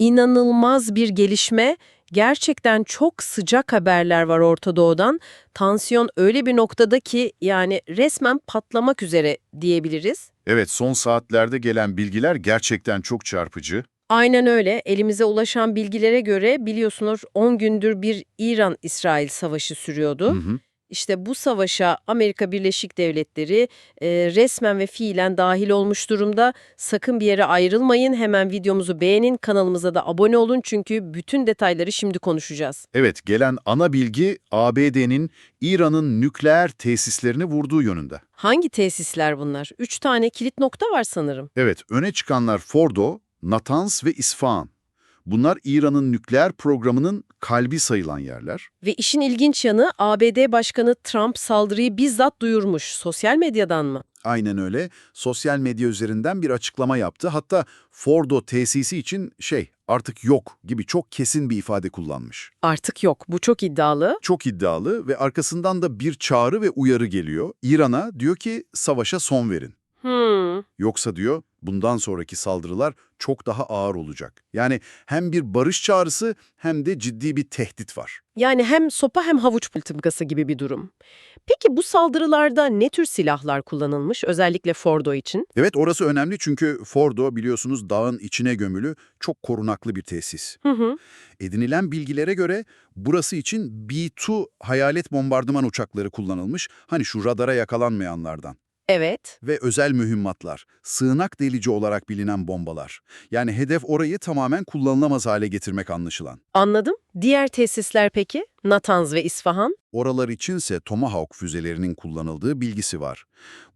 İnanılmaz bir gelişme. Gerçekten çok sıcak haberler var Orta Doğu'dan. Tansiyon öyle bir noktada ki yani resmen patlamak üzere diyebiliriz. Evet, son saatlerde gelen bilgiler gerçekten çok çarpıcı. Aynen öyle. Elimize ulaşan bilgilere göre biliyorsunuz 10 gündür bir İran-İsrail savaşı sürüyordu. Hı hı. İşte bu savaşa Amerika Birleşik Devletleri e, resmen ve fiilen dahil olmuş durumda. Sakın bir yere ayrılmayın. Hemen videomuzu beğenin, kanalımıza da abone olun çünkü bütün detayları şimdi konuşacağız. Evet, gelen ana bilgi ABD'nin İran'ın nükleer tesislerini vurduğu yönünde. Hangi tesisler bunlar? Üç tane kilit nokta var sanırım. Evet, öne çıkanlar Fordo, Natanz ve İsfahan. Bunlar İran'ın nükleer programının kalbi sayılan yerler. Ve işin ilginç yanı ABD Başkanı Trump saldırıyı bizzat duyurmuş. Sosyal medyadan mı? Aynen öyle. Sosyal medya üzerinden bir açıklama yaptı. Hatta Fordo tesisi için şey artık yok gibi çok kesin bir ifade kullanmış. Artık yok. Bu çok iddialı. Çok iddialı ve arkasından da bir çağrı ve uyarı geliyor. İran'a diyor ki savaşa son verin. Hmm. Yoksa diyor bundan sonraki saldırılar çok daha ağır olacak. Yani hem bir barış çağrısı hem de ciddi bir tehdit var. Yani hem sopa hem havuç politikası gibi bir durum. Peki bu saldırılarda ne tür silahlar kullanılmış özellikle Fordo için? Evet orası önemli çünkü Fordo biliyorsunuz dağın içine gömülü çok korunaklı bir tesis. Hı hı. Edinilen bilgilere göre burası için B-2 hayalet bombardıman uçakları kullanılmış. Hani şu radara yakalanmayanlardan. Evet. Ve özel mühimmatlar, sığınak delici olarak bilinen bombalar. Yani hedef orayı tamamen kullanılamaz hale getirmek anlaşılan. Anladım. Diğer tesisler peki? Natanz ve İsfahan? Oralar içinse Tomahawk füzelerinin kullanıldığı bilgisi var.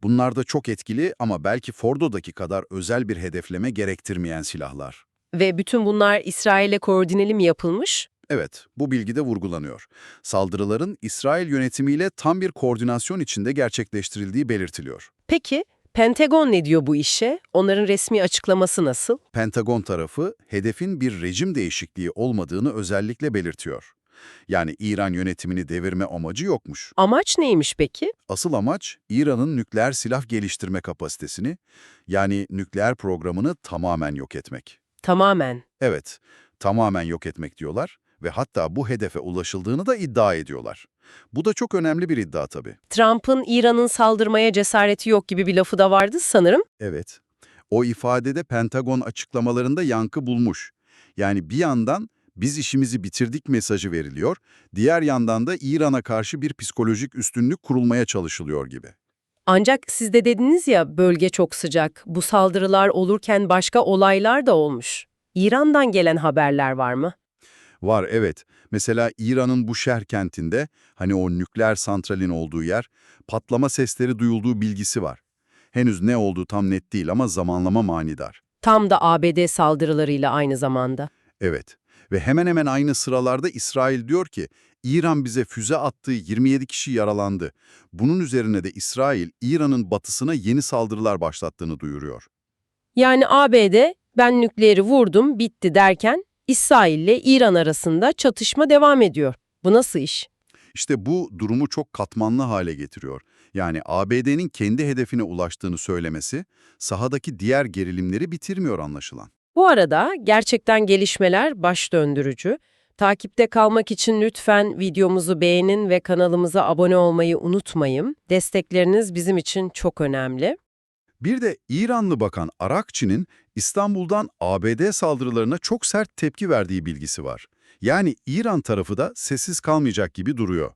Bunlar da çok etkili ama belki Fordo'daki kadar özel bir hedefleme gerektirmeyen silahlar. Ve bütün bunlar İsrail'e koordineli mi yapılmış? Evet, bu bilgide vurgulanıyor. Saldırıların İsrail yönetimiyle tam bir koordinasyon içinde gerçekleştirildiği belirtiliyor. Peki Pentagon ne diyor bu işe? Onların resmi açıklaması nasıl? Pentagon tarafı hedefin bir rejim değişikliği olmadığını özellikle belirtiyor. Yani İran yönetimini devirme amacı yokmuş. Amaç neymiş peki? Asıl amaç İran'ın nükleer silah geliştirme kapasitesini, yani nükleer programını tamamen yok etmek. Tamamen. Evet, tamamen yok etmek diyorlar ve hatta bu hedefe ulaşıldığını da iddia ediyorlar. Bu da çok önemli bir iddia tabii. Trump'ın İran'ın saldırmaya cesareti yok gibi bir lafı da vardı sanırım. Evet, o ifadede Pentagon açıklamalarında yankı bulmuş. Yani bir yandan biz işimizi bitirdik mesajı veriliyor, diğer yandan da İran'a karşı bir psikolojik üstünlük kurulmaya çalışılıyor gibi. Ancak siz de dediniz ya bölge çok sıcak. Bu saldırılar olurken başka olaylar da olmuş. İran'dan gelen haberler var mı? Var evet. Mesela İran'ın bu şehir kentinde, hani o nükleer santralin olduğu yer, patlama sesleri duyulduğu bilgisi var. Henüz ne olduğu tam net değil ama zamanlama manidar. Tam da ABD saldırılarıyla aynı zamanda. Evet ve hemen hemen aynı sıralarda İsrail diyor ki, İran bize füze attığı 27 kişi yaralandı. Bunun üzerine de İsrail, İran'ın batısına yeni saldırılar başlattığını duyuruyor. Yani ABD ben nükleeri vurdum bitti derken İsrail ile İran arasında çatışma devam ediyor. Bu nasıl iş? İşte bu durumu çok katmanlı hale getiriyor. Yani ABD'nin kendi hedefine ulaştığını söylemesi, sahadaki diğer gerilimleri bitirmiyor anlaşılan. Bu arada gerçekten gelişmeler baş döndürücü. Takipte kalmak için lütfen videomuzu beğenin ve kanalımıza abone olmayı unutmayın. Destekleriniz bizim için çok önemli. Bir de İranlı bakan Arakçı'nın İstanbul'dan ABD saldırılarına çok sert tepki verdiği bilgisi var. Yani İran tarafı da sessiz kalmayacak gibi duruyor.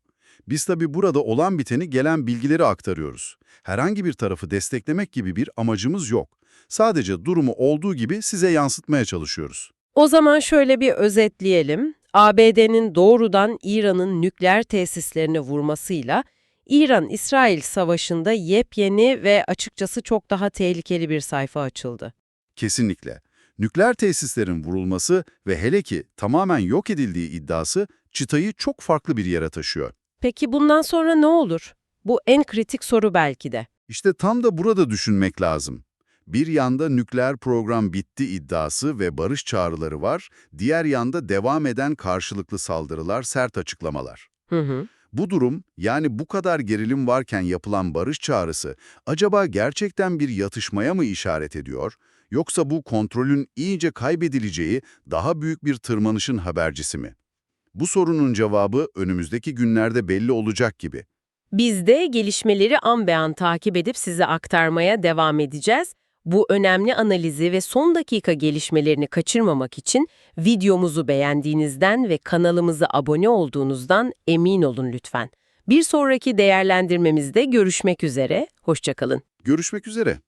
Biz tabi burada olan biteni gelen bilgileri aktarıyoruz. Herhangi bir tarafı desteklemek gibi bir amacımız yok. Sadece durumu olduğu gibi size yansıtmaya çalışıyoruz. O zaman şöyle bir özetleyelim. ABD'nin doğrudan İran'ın nükleer tesislerini vurmasıyla İran-İsrail savaşında yepyeni ve açıkçası çok daha tehlikeli bir sayfa açıldı. Kesinlikle. Nükleer tesislerin vurulması ve hele ki tamamen yok edildiği iddiası çıtayı çok farklı bir yere taşıyor. Peki bundan sonra ne olur? Bu en kritik soru belki de. İşte tam da burada düşünmek lazım. Bir yanda nükleer program bitti iddiası ve barış çağrıları var, diğer yanda devam eden karşılıklı saldırılar, sert açıklamalar. Hı hı. Bu durum, yani bu kadar gerilim varken yapılan barış çağrısı, acaba gerçekten bir yatışmaya mı işaret ediyor, Yoksa bu kontrolün iyice kaybedileceği daha büyük bir tırmanışın habercisi mi? Bu sorunun cevabı önümüzdeki günlerde belli olacak gibi. Biz de gelişmeleri an be an takip edip size aktarmaya devam edeceğiz. Bu önemli analizi ve son dakika gelişmelerini kaçırmamak için videomuzu beğendiğinizden ve kanalımıza abone olduğunuzdan emin olun lütfen. Bir sonraki değerlendirmemizde görüşmek üzere, hoşçakalın. Görüşmek üzere.